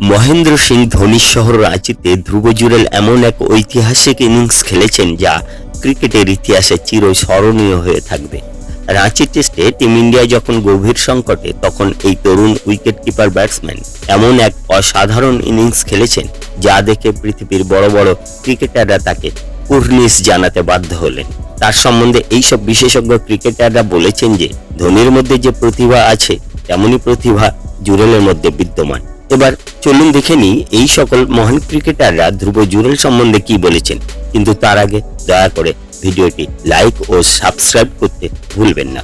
মহেন্দ্র সিং ধোনির শহর রাঁচিতে ধ্রুব জুরেল এমন এক ঐতিহাসিক ইনিংস খেলেছেন যা ক্রিকেটের ইতিহাসে চিরস্মরণীয় হয়ে থাকবে। রাঁচি টেস্টে টিম ইন্ডিয়া যখন গভীর সংকটে, তখন এই তরুণ উইকেট কিপার ব্যাটসম্যান এমন এক অসাধারণ ইনিংস খেলেছেন যা দেখে পৃথিবীর বড় বড় ক্রিকেটাররা তাকে কুর্নিশ জানাতে বাধ্য হলেন। তার সম্বন্ধে এইসব বিশেষজ্ঞ ক্রিকেটাররা বলেছেন যে, ধোনির মধ্যে যে প্রতিভা আছে, তেমনই প্রতিভা জুরেলের মধ্যে বিদ্যমান। এবার চলুন দেখে নিই এই সকল মহান ক্রিকেটাররা ধ্রুব জুরেল সম্বন্ধে কি বলেছেন। কিন্তু তার আগে দয়া করে ভিডিওটি লাইক ও সাবস্ক্রাইব করতে ভুলবেন না।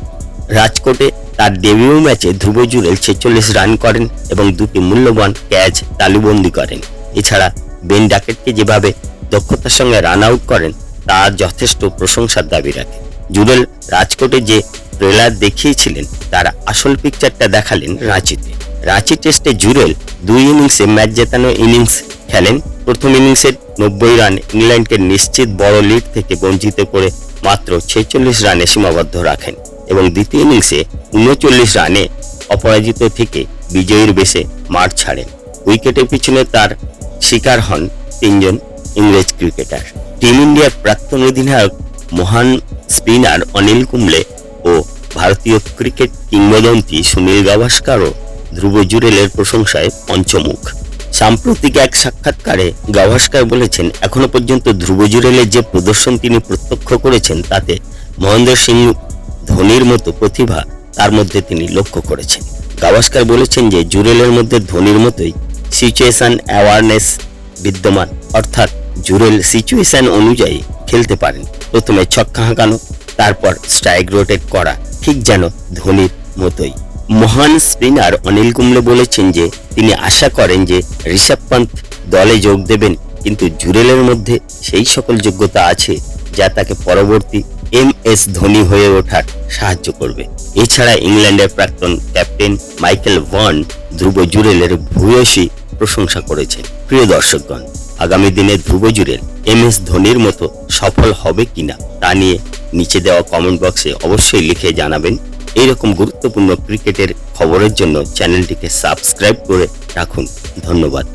রাজকোটে তার ডেবিউ ম্যাচে ধ্রুব জুরেল ছেচল্লিশ রান করেন এবং দুটি মূল্যবান ক্যাচ তালুবন্দি করেন। এছাড়া বেন ডাকেটকে যেভাবে দক্ষতার সঙ্গে রান আউট করেন তার যথেষ্ট প্রশংসার দাবি রাখে। জুরেল রাজকোটে যে ট্রেলার দেখিয়েছিলেন, তার আসল পিকচারটা দেখালেন রাঁচিতে। রাঁচি টেস্টে জুরেল দুই ইনিংসে ম্যাচ জেতানো ইনিংস খেলেন। প্রথম ইনিংসের নব্বই রান ইংল্যান্ডকে নিশ্চিত বড় লিড থেকে বঞ্চিত করে মাত্র ছেচল্লিশ রানে সীমাবদ্ধ রাখেন এবং দ্বিতীয় ইনিংসে উনচল্লিশ রানে অপরাজিত থেকে বিজয়ীর বেশে মাঠ ছাড়েন। উইকেটের পিছনে তার শিকার হন তিনজন ইংরেজ ক্রিকেটার। টিম ইন্ডিয়ার প্রাক্তন অধিনায়ক, মহান স্পিনার অনিল কুম্বলে ও ভারতীয় ক্রিকেট কিংবদন্তি সুনীল গাভাস্কারও ধ্রুব জুরেলের প্রশংসায় পঞ্চমুখ। সাম্প্রতিক এক সাক্ষাৎকারে গাভাস্কার বলেছেন, এখনও পর্যন্ত ধ্রুব জুরেলের যে প্রদর্শন তিনি প্রত্যক্ষ করেছেন, তাতে মহেন্দ্র সিং ধোনির মতো প্রতিভা তার মধ্যে তিনি লক্ষ্য করেছেন। গাভাস্কার বলেছেন যে জুরেলের মধ্যে ধোনির মতোই সিচুয়েশন অ্যাওয়ারনেস বিদ্যমান, অর্থাৎ জুরেল সিচুয়েশন অনুযায়ী খেলতে পারেন। প্রথমে ছক্কা হাঁকানো, তারপর স্ট্রাইক রোটেট করা, ঠিক যেন ধোনির মতোই। মহান স্পিনার অনিল কুম্বলে বলেছেন যে, তিনি আশা করেন যে ঋষভ পান্ত দলে যোগ দেবেন, কিন্তু জুরেলের মধ্যে সেই সকল যোগ্যতা আছে যা তাকে পরবর্তী এম এস ধোনি হয়ে ওঠার সাহায্য করবে। এছাড়া ইংল্যান্ডের প্রাক্তন ক্যাপ্টেন মাইকেল ভন ধ্রুব জুরেলের ভূয়সী প্রশংসা করেছেন। প্রিয় দর্শকগণ, আগামী দিনে ধ্রুব জুরেল এম এস ধোনির মতো সফল হবে কিনা তা নিয়ে নিচে দেওয়া কমেন্ট বক্সে অবশ্যই লিখে জানাবেন। এইরকম গুরুত্বপূর্ণ ক্রিকেটের খবরের জন্য চ্যানেলটিকে সাবস্ক্রাইব করে রাখুন। ধন্যবাদ।